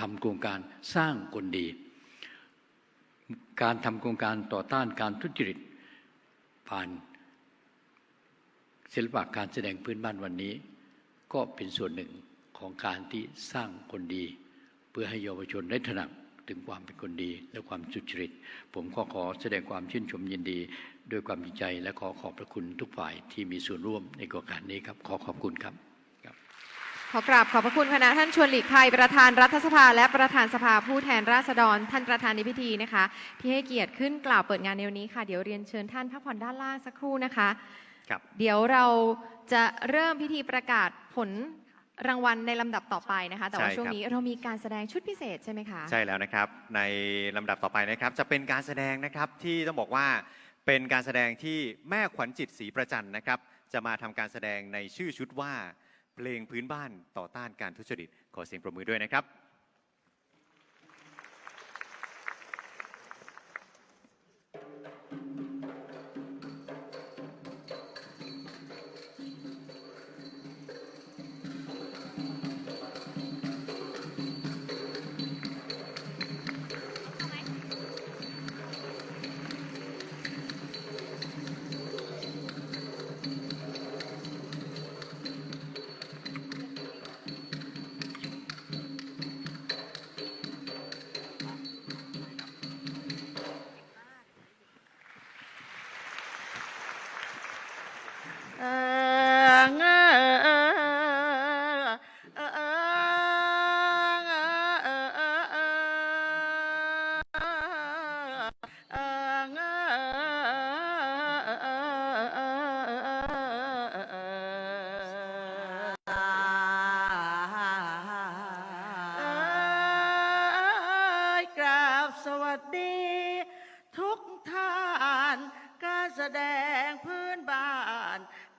ทำโครงการสร้างคนดี การทำโครงการต่อต้านการทุจริต ผ่านศิลปะการแสดงพื้นบ้านวันนี้ ก็เป็นส่วนหนึ่งของการที่สร้างคนดี เพื่อให้เยาวชนได้ถนัดถึงความเป็นคนดีและความสุจริต ผมก็ขอแสดงความชื่นชมยินดี ด้วยความจริงใจและขอขอบพระคุณทุกฝ่ายที่มีส่วนร่วมในโครงการนี้ครับ ขอขอบคุณครับครับ ขอกราบขอบพระคุณคณะท่านชวนหลีกภัยประธานรัฐสภา และประธานสภาผู้แทนราษฎร ท่านประธานในพิธีนะคะ ที่ให้เกียรติขึ้นกล่าวเปิดงานในวันนี้ค่ะ เดี๋ยวเรียนเชิญท่านพักผ่อนด้านล่างสักครู่นะคะครับเดี๋ยวเราจะเริ่มพิธีประกาศผลรางวัลในลำดับต่อไปนะคะ แต่ว่าใช่ครับช่วงนี้เรามีการแสดงชุดพิเศษใช่ไหมคะ ใช่แล้วนะครับ ในลำดับต่อไปนะครับจะเป็นการแสดงนะครับที่ต้องบอกว่าเป็นการแสดงที่แม่ขวัญจิตศรีประจันนะครับ จะมาทำการแสดงในชื่อชุดว่า เพลงพื้นบ้านต่อต้านการทุจริตขอเสียงปรบมือด้วยนะครับ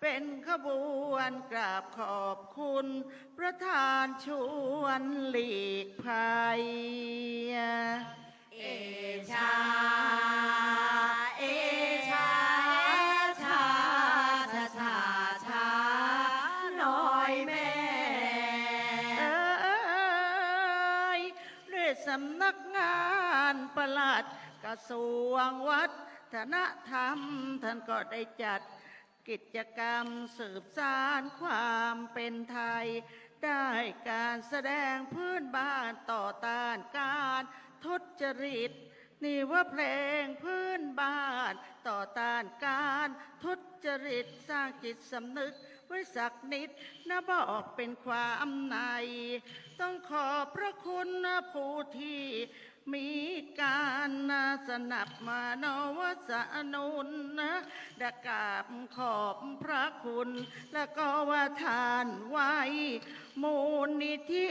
เป็นขบวนกราบขอบคุณ ประธานชวนหลีกภัย เอชา เอชาชาชาชาชาหน่อยแม่เอ้ยด้วยสำนักงานประหลัดกระทรวงวัฒนธรรม ท่านก็ได้จัด กิจกรรมสืบสานความเป็นไทย ได้การแสดงพื้นบ้านต่อต้านการทุจริต นี่ว่าเพลงพื้นบ้านต่อต้านการทุจริตสร้างจิตสำนึกไว้สักนิดนะบอกเป็นความใน ต้องขอบพระคุณนะผู้ที่ มีการสนับมานวสนุนนะดกราบขอบพระคุณ และก็ว่าทานไว้มูลนิธิ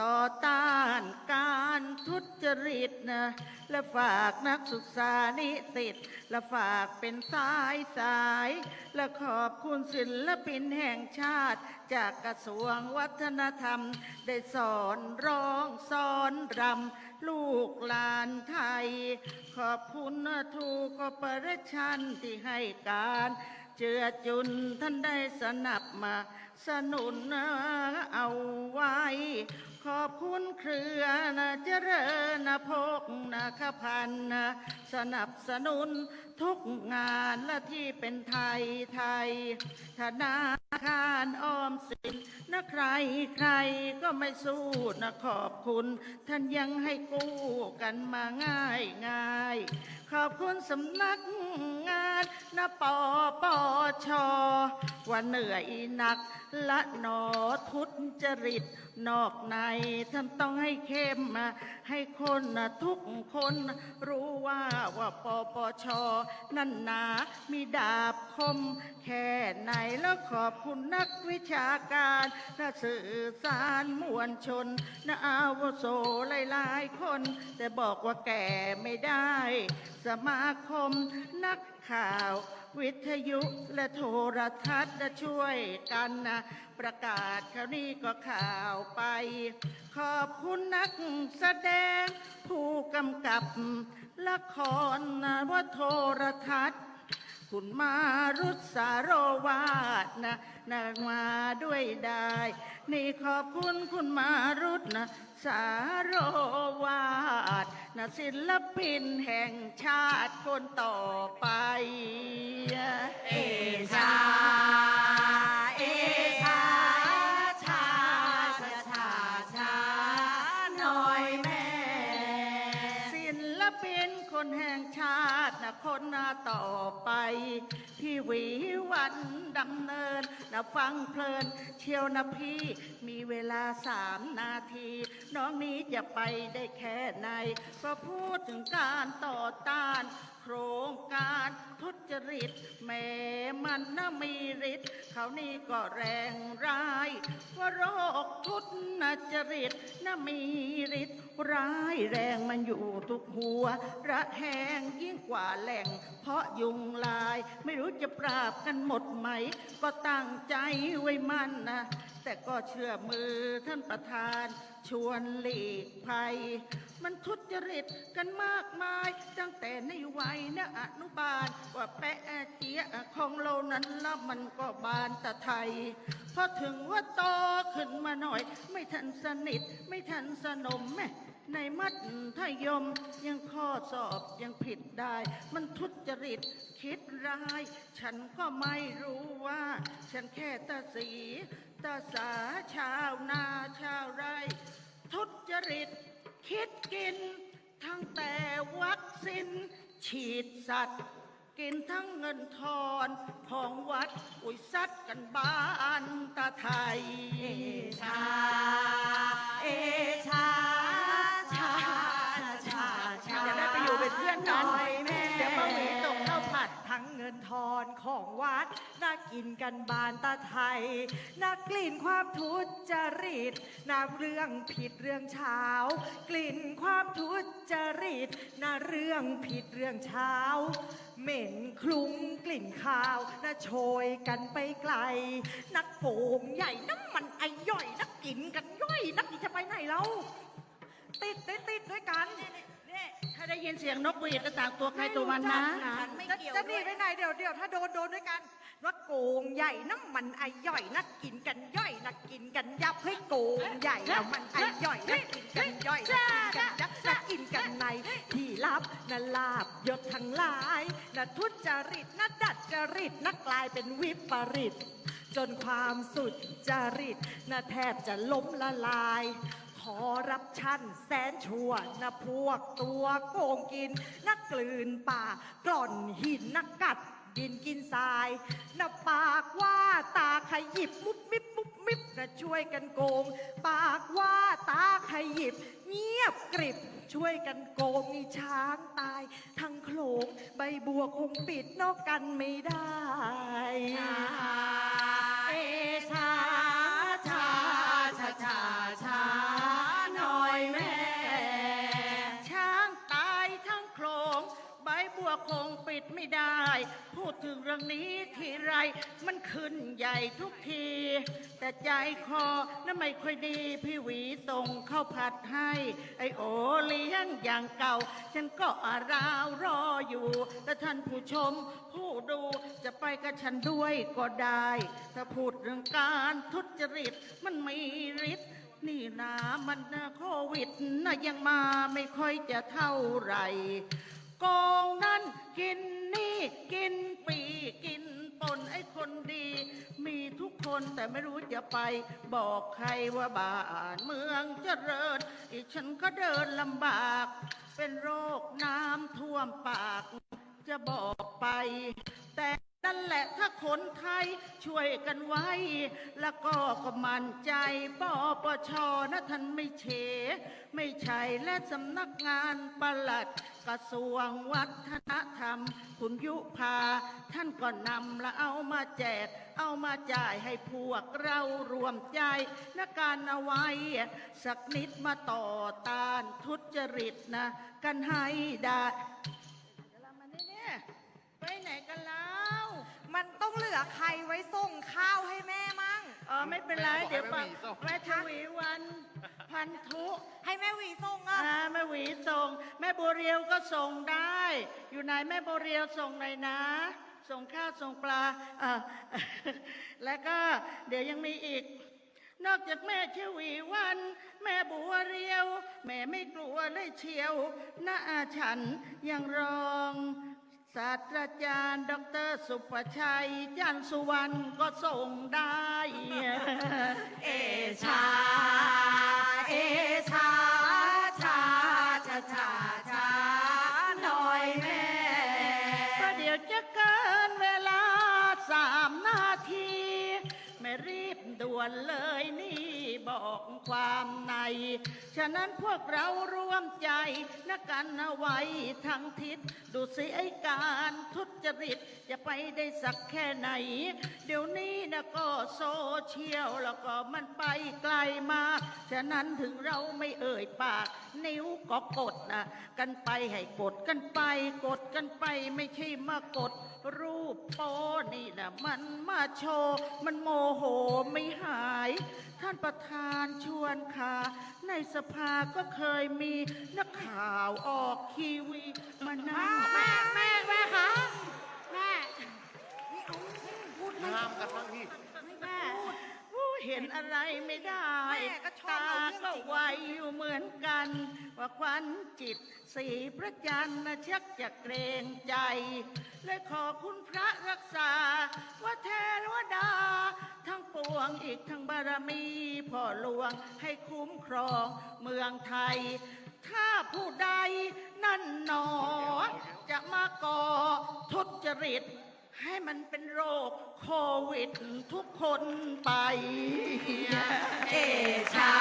ต่อต้านการทุจริตนะและฝากนักศึกษานิสิตและฝากเป็นสายสาย และขอบคุณศิลปินแห่งชาติ จากกระทรวงวัฒนธรรม ได้สอนร้องสอนรำลูกหลานไทย ขอบคุณทูกคอปเรชันที่ให้การเจือจุนท่านได้สนับมาสนุนเอาไว้ อบคุณเครือนะเจริญนะพกนะขพันนะสนับสนุนทุกงานและที่เป็นไทยไทยธนาคารออมสินนะใครใครก็ไม่สู้นะขอบคุณ ท่านยังให้กู้กันมาง่ายง่าย ขอบคุณสำนักงานนะปอปอชอ ว่าเหนื่อยหนัก ละหนอทุจริต นอกในท่านต้องให้เข้มมาให้คนทุกคนรู้ว่าว่าปปชนั่นหนามีดาบคม แค่ไหนแล้วขอบคุณนักวิชาการนะสื่อสารมวลชนนะอาวุโสหลายๆคน แต่บอกว่าแก่ไม่ได้ สมาคมนัก ข่าว วิทยุและโทรทัศน์นะช่วยกันนะประกาศคราวนี้ก็ข่าวไป ขอบคุณนักแสดง ผู้กำกับ ละครนะว่าโทรทัศน์ คุณมารุษสารวาสนะนางมาด้วยได้ นี่ขอบคุณคุณมารุษนะสารวาสนะศิลปินแห่งชาติคนต่อไป เอชา นะคนหน้าต่อไปพี่หวีวันดำเนินนะฟังเพลิน เชียวนะพี่ มีเวลาสามนาที น้องนี้จะไปได้แค่ไหนก็พูดถึงการต่อต้านโครงการทุจริตแม้มันน่ะมีฤทธิ์เขานี่ก็แรงร้ายว่าโรคทุจริตน่ะมีฤทธิ์ ร้ายแรงมันอยู่ทุกหัว ระแหงยิ่งกว่าแหล่ง เพราะยุงลาย ไม่รู้จะปราบกันหมดไหม ก็ตั้งใจไว้มันนะแต่ก็เชื่อมือท่านประธานชวนหลีกภัย มันทุจริตกันมากมาย ตั้งแต่ในวัยนะอนุบาล ว่าแปะเจียของเรานั้นล้วมันก็บานตะไทยพอถึงว่าโตขึ้นมาหน่อย ไม่ทันสนิท ไม่ทันสนมแม่ในมัธยมยังข้อสอบยังผิดได้ มันทุจริตคิดร้าย ฉันก็ไม่รู้ว่า ฉันแค่ตาสี ตาสาชาวนาชาวไร่ทุจริต คิดกิน ทั้งแต่วัคซีนฉีดสัตว์ กินทั้งเงินทอนของวัด อุ้ยซัดกันบ้านตาไทย ชา งเงินทอนของวัดน่ากินกันบานตาไทยน่ากลิ่นความทุจริตน่าเรื่องผิดเรื่องเช้า กลิ่นความทุจริตน่าเรื่องผิดเรื่องเช้า เหม็นคลุ้งกลิ่นข้าวน่าโชยกันไปไกล นักโป่งใหญ่น้ำมันไอย่อยนักกินกันย่อยนักนี่จะไปไหนเราติดได้ติดด้วยกัน ถ้าได้ยินเสียงนกหวีดก็ต่างตัวใครตัวมันนะ ฉันไม่เกี่ยวจะหนีไปไหนเดี๋ยวเดี๋ยวถ้าโดนโดนด้วยกันว่าโกงใหญ่น้ำมันไอย่อยนักกินกันย่อยนักกินกันยับให้โกงใหญ่น้ำมันไอย่อยนักกินกันย่อยนักกินกันยับนักกินกันในที่ลับน่ะลาบยศทั้งหลายน่ะทุจริตน่ะดัดจริตนักกลายเป็นวิปริต จนความสุดจริตน่ะแทบจะล้มละลาย ขอรับชั่นแสนชั่วนะพวกตัวโกงกิน นักกลืนป่ากล่อนหินนักกัดดินกินทรายนะปากว่าตาขยิบมุบมิบมุบมิบนะช่วยกันโกง ปากว่าตาขยิบ เงียบกริบช่วยกันโกงนี่ช้างตาย ทั้งโขลงใบบัวคงปิดนอกกันไม่ได้ ถึงเรื่องนี้ทีไรมันขึ้นใหญ่ทุกที แต่ใจคอนั้นไม่ค่อยดี พี่หวีส่งข้าวผัดให้ ไอโอเลี้ยงอย่างเก่า ฉันก็อาราวรออยู่และท่านผู้ชมผู้ดูจะไปกับฉันด้วยก็ได้ ถ้าพูดเรื่องการทุจริตมันไมีฤทธิ์นี่นะมันโควิดนะยังมาไม่ค่อยจะเท่าไหร่ โกงนั่นกินนี่กินปีกินปนไอ้คนดี มีทุกคนแต่ไม่รู้จะไป บอกใครว่าบ้านเมืองเจริญ อีกฉันก็เดินลำบาก เป็นโรคน้ำท่วมปาก จะบอกไป นั่นแหละถ้าคนไทยช่วยกันไว้ แล้วก็ก็มั่นใจปปชนะท่านไม่เฉ ไม่ใช่และสำนักงานปลัดกระทรวงวัฒนธรรม คุณยุพา ท่านก็นำและเอามาแจก เอามาจ่ายให้พวกเรารวมใจนัการเอาไว้ สักนิดมาต่อต้านทุจริตนะ กันให้ได้เดี๋ยวเรามาเนี่ยไปไหนกันแล้ว มันต้องเหลือใครไว้ส่งข้าวให้แม่มั่ง อ๋อไม่เป็นไร เดี๋ยวปะแม่ชวีวัน พันธุให้แม่หวีส่งอะ อ่าแม่หวีส่ง แม่บัวเรียวก็ส่งได้ อยู่ไหนแม่บัวเรียวส่งหน่อยนะ ส่งข้าวส่งปลาเอ่อแล้วก็เดี๋ยวยังมีอีก นอกจากแม่ชวีวัน แม่บัวเรียว แม่ไม่กลัวเลยเชียว หน้าฉันยังรอง ศาสตราจารย์ดอกเตอรสุภชัย จันทร์สุวรรณก็ส่งได้ เอชา เอชา ชา ชา ชา ชา หน่อยแม่ก็เดี๋ยวจะเกินเวลาสามนาที ไม่รีบด่วนเลยนี่บอกความใน ฉะนั้นพวกเราร่วมใจนักกันเอาไว้ทั้งทิศ ดูสิไอการทุจริตจะไปได้สักแค่ไหน เดี๋ยวนี้นะก็โซเชียลแล้วก็มันไปไกลมาก ฉะนั้นถึงเราไม่เอ่ยปาก นิ้วก็กดนะกันไปให้กดกันไป กดกันไปไม่ใช่มากด รูปโป้นี่นะมันมาโชว์มันโมโหไม่หาย ท่านประธานชวนค่ะ ในสภาก็เคยมีนักข่าวออกทีวีมานั่งแม่แม่แม่คะแม่ห้ามกันบ้างพี่แม่ผู้ เห็นอะไรไม่ได้แม่ก็ชอบตาเอาเรื่องจริงก็ไวอยู่เหมือนกัน ว่าควันจิต สีพระจันทร์นะชักจะเกรงใจเลยขอคุณพระรักษา ว่าเทวดา ทั้งปวงอีกทั้งบารมีพ่อหลวงให้คุ้มครองเมืองไทย ถ้าผู้ใดนั่นหนอ จะมาก่อทุจริต ให้มันเป็นโรคโควิดทุกคนไป เอชา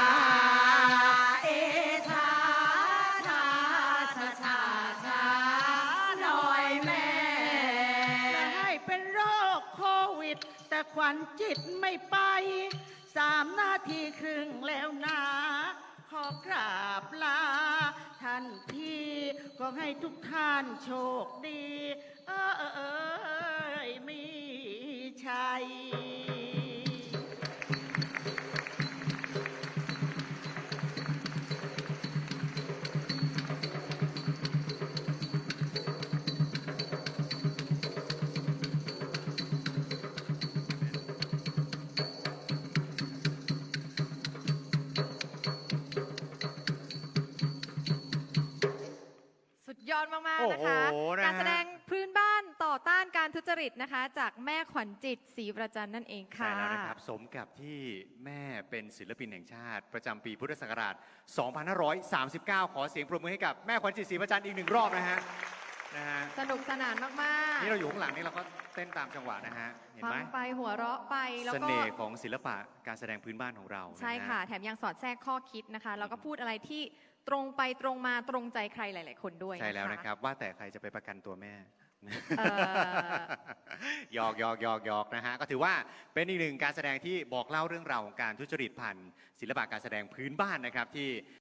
เอชาชาชาชาชาหน่อยแม่จะให้เป็นโรคโควิด แต่ขวัญจิตไม่ไป สามนาทีครึ่งแล้วนะ ขอกราบลา ก็ให้ทุกท่านโชคดี เออเออเอยมีชัย นะคะนะฮะการแสดงพื้นบ้านต่อต้านการทุจริตนะคะ จากแม่ขวัญจิตศรีประจันนั่นเองค่ะใช่แล้วนะครับ สมกับที่แม่เป็นศิลปินแห่งชาติ ประจำปีพุทธศักราช 2539 ขอเสียงปรบมือให้กับแม่ขวัญจิตศรีประจันอีกหนึ่งรอบนะฮะนะฮะสนุกสนานมากนี่เราอยู่ข้างหลังนี่เราก็เต้นตามจังหวะนะฮะเห็นๆฟัไหม งไปหัวเราะไปแล้วเสก็ น่ห์ของศิลปะการแสดงพื้นบ้านของเรานฮ ใช่ค่ะ แถมยังสอดแทรกข้อคิดนะคะ แล้วก็พูดอะไรที่ ตรงไปตรงมาตรงใจใครหลาย ๆ คนด้วยใช่แล้วนะครับ ว่าแต่ใครจะไปประกันตัวแม่เออหยอกหยอกหยอกหยอกนะฮะก็ถือว่าเป็นอีกหนึ่งการแสดงที่บอกเล่าเรื่องราวของการทุจริตผ่านศิลปะการแสดงพื้นบ้านนะครับที่